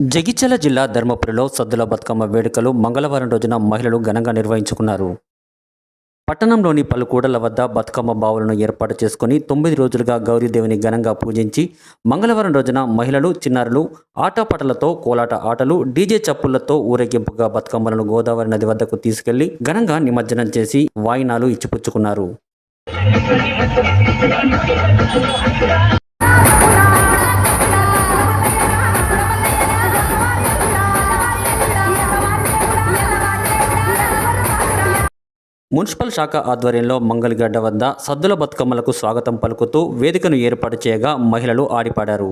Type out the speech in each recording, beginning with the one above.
జగిత్యాల జిల్లా ధర్మపురిలో సద్దుల బతుకమ్మ వేడుకలు మంగళవారం రోజున మహిళలు ఘనంగా నిర్వహించుకున్నారు. పట్టణంలోని పలు కూడల వద్ద బతుకమ్మ బావులను ఏర్పాటు చేసుకుని తొమ్మిది రోజులుగా గౌరీదేవిని ఘనంగా పూజించి మంగళవారం రోజున మహిళలు చిన్నారులు ఆటపాటలతో కోలాట ఆటలు డీజే చప్పులతో ఊరేగింపుగా బతుకమ్మలను గోదావరి నది వద్దకు తీసుకెళ్ళి ఘనంగా నిమజ్జనం చేసి వాయినాలు ఇచ్చిపుచ్చుకున్నారు. మున్సిపల్ శాఖ ఆధ్వర్యంలో మంగళగడ్డ వద్ద సద్దుల బతుకమ్మలకు స్వాగతం పలుకుతూ వేదికను ఏర్పాటు చేయగా మహిళలు ఆడిపాడారు.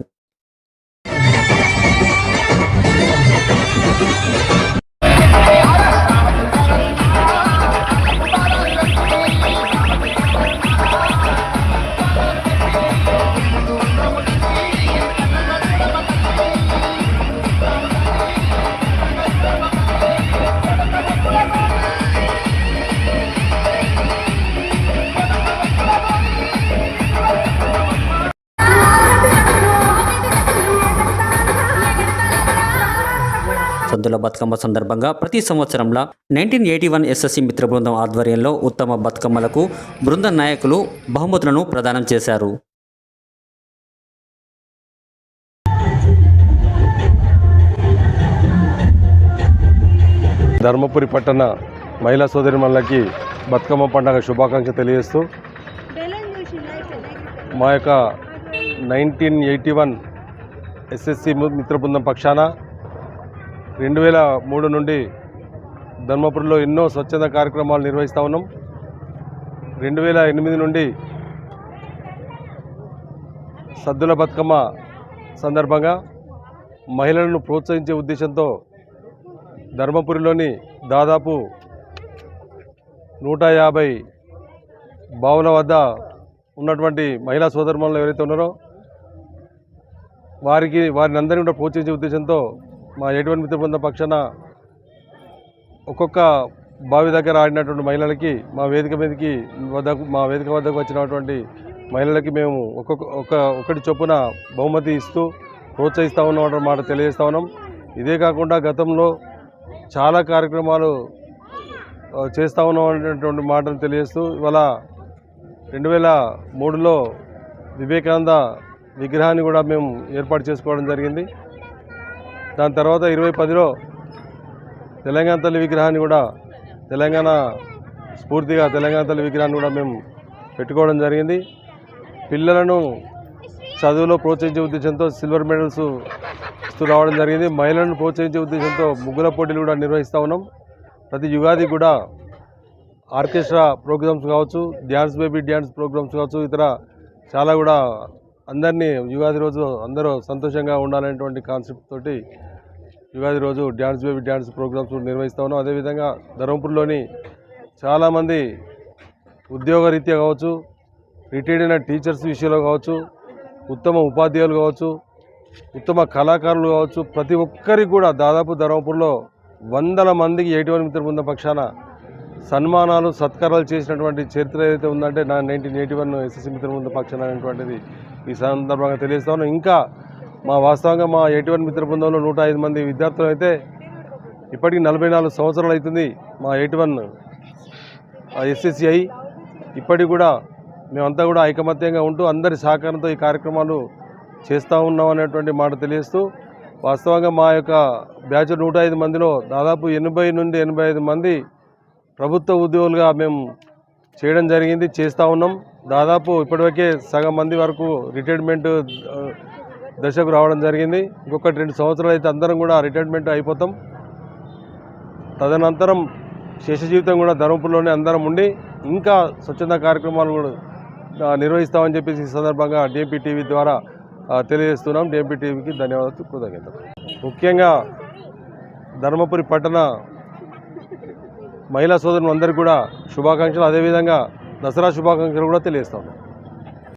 సద్దుల బతుకమ్మ సందర్భంగా ప్రతి సంవత్సరంలా నైన్టీన్ ఎయిటీ వన్ ఎస్ఎస్సి మిత్ర బృందం ఆధ్వర్యంలో ఉత్తమ బతుకమ్మలకు బృంద నాయకులు బహుమతులను ప్రదానం చేశారు. ధర్మపురి పట్టణ మహిళా సోదరిమణులకి బతుకమ్మ పండుగ శుభాకాంక్ష తెలియజేస్తూ మా యొక్క నైన్టీన్ ఎయిటీ వన్ ఎస్ఎస్సి మిత్ర బృందం పక్షాన రెండు వేల మూడు నుండి ధర్మపురిలో ఎన్నో స్వచ్ఛంద కార్యక్రమాలు నిర్వహిస్తూ ఉన్నాం. రెండు వేల ఎనిమిది నుండి సద్దుల బతుకమ్మ సందర్భంగా మహిళలను ప్రోత్సహించే ఉద్దేశంతో ధర్మపురిలోని దాదాపు నూట యాభై బావుల వద్ద ఉన్నటువంటి మహిళా సోదరుమణులు ఎవరైతే ఉన్నారో వారికి వారిని అందరినీ కూడా ప్రోత్సహించే ఉద్దేశంతో మా ఎటువంటి మిత్ర బృంద పక్షాన ఒక్కొక్క బావి దగ్గర ఆడినటువంటి మహిళలకి మా వేదిక మీదకి వద్దకు మా వేదిక వద్దకు వచ్చినటువంటి మహిళలకి మేము ఒక్కొక్క ఒక ఒకటి చొప్పున బహుమతి ఇస్తూ ప్రోత్సహిస్తూ ఉన్నాం మాట తెలియజేస్తూ ఉన్నాం. ఇదే కాకుండా గతంలో చాలా కార్యక్రమాలు చేస్తూ ఉన్నాం అనేటువంటి మాటను తెలియజేస్తూ ఇవాళ రెండు వేల మూడులో వివేకానంద విగ్రహాన్ని కూడా మేము ఏర్పాటు చేసుకోవడం జరిగింది. దాని తర్వాత ఇరవై పదిలో తెలంగాణ తల్లి విగ్రహాన్ని కూడా తెలంగాణ స్ఫూర్తిగా తెలంగాణ తల్లి విగ్రహాన్ని కూడా మేము పెట్టుకోవడం జరిగింది. పిల్లలను చదువులో ప్రోత్సహించే ఉద్దేశంతో సిల్వర్ మెడల్స్ ఇస్తూ రావడం జరిగింది. మహిళలను ప్రోత్సహించే ఉద్దేశంతో ముగ్గుల పోటీలు కూడా నిర్వహిస్తూ ఉన్నాం. ప్రతి యుగాది కూడా ఆర్కెస్ట్రా ప్రోగ్రామ్స్ కావచ్చు డ్యాన్స్ బేబీ డ్యాన్స్ ప్రోగ్రామ్స్ కావచ్చు ఇతర చాలా కూడా అందరినీ యుగాది రోజు అందరూ సంతోషంగా ఉండాలనేటువంటి కాన్సెప్ట్ తోటి యుగాది రోజు డ్యాన్స్ బేబీ డ్యాన్స్ ప్రోగ్రామ్స్ నిర్వహిస్తూ ఉన్నాం. అదేవిధంగా ధర్మపూర్లోని చాలామంది ఉద్యోగరీత్యా కావచ్చు రిటైర్డ్ అయిన టీచర్స్ విషయంలో కావచ్చు ఉత్తమ ఉపాధ్యాయులు కావచ్చు ఉత్తమ కళాకారులు కావచ్చు ప్రతి ఒక్కరికి కూడా దాదాపు ధర్మపూర్లో వందల మందికి ఎయిటీ వన్ మిత్ర బృందం పక్షాన సన్మానాలు సత్కారాలు చేసినటువంటి చరిత్ర ఏదైతే ఉందంటే నా నైన్టీన్ ఎయిటీ వన్ ఎస్ఎస్సి మిత్ర బృందం పక్షాన అనేటువంటిది ఈ సందర్భంగా తెలియజేస్తా ఉన్నాం ఇంకా మా వాస్తవంగా మా ఎయిటీ వన్ మిత్ర బృందంలో నూట ఐదు మంది విద్యార్థులు అయితే ఇప్పటికీ నలభై నాలుగు సంవత్సరాలు అవుతుంది మా ఎయిటీ వన్ ఎస్ఎస్సి అయి ఇప్పటికి కూడా మేమంతా కూడా ఐకమత్యంగా ఉంటూ అందరి సహకారంతో ఈ కార్యక్రమాలు చేస్తూ ఉన్నాం అనేటువంటి మాట తెలియజేస్తూ వాస్తవంగా మా యొక్క బ్యాచ్ నూట ఐదు మందిలో దాదాపు ఎనభై నుండి ఎనభై ఐదు మంది ప్రభుత్వ ఉద్యోగులుగా మేము చేయడం జరిగింది చేస్తూ ఉన్నాం. దాదాపు ఇప్పటివరకే సగం మంది వరకు రిటైర్మెంట్ దశకు రావడం జరిగింది. ఇంకొకటి రెండు సంవత్సరాలు అయితే అందరం కూడా రిటైర్మెంట్ అయిపోతాం. తదనంతరం శేష జీవితం కూడా ధర్మపురిలోనే అందరం ఉండి ఇంకా స్వచ్ఛంద కార్యక్రమాలు కూడా నిర్వహిస్తామని చెప్పేసి ఈ సందర్భంగా డిఎంపీ టీవీ ద్వారా తెలియజేస్తున్నాం. డిఎంపీ టీవీకి ధన్యవాదాలు కృతజ్ఞతలు. ముఖ్యంగా ధర్మపురి పట్టణ మహిళా సోదరులందరికీ కూడా శుభాకాంక్షలు. అదేవిధంగా దసరా శుభాకాంక్షలు కూడా తెలియజేస్తాం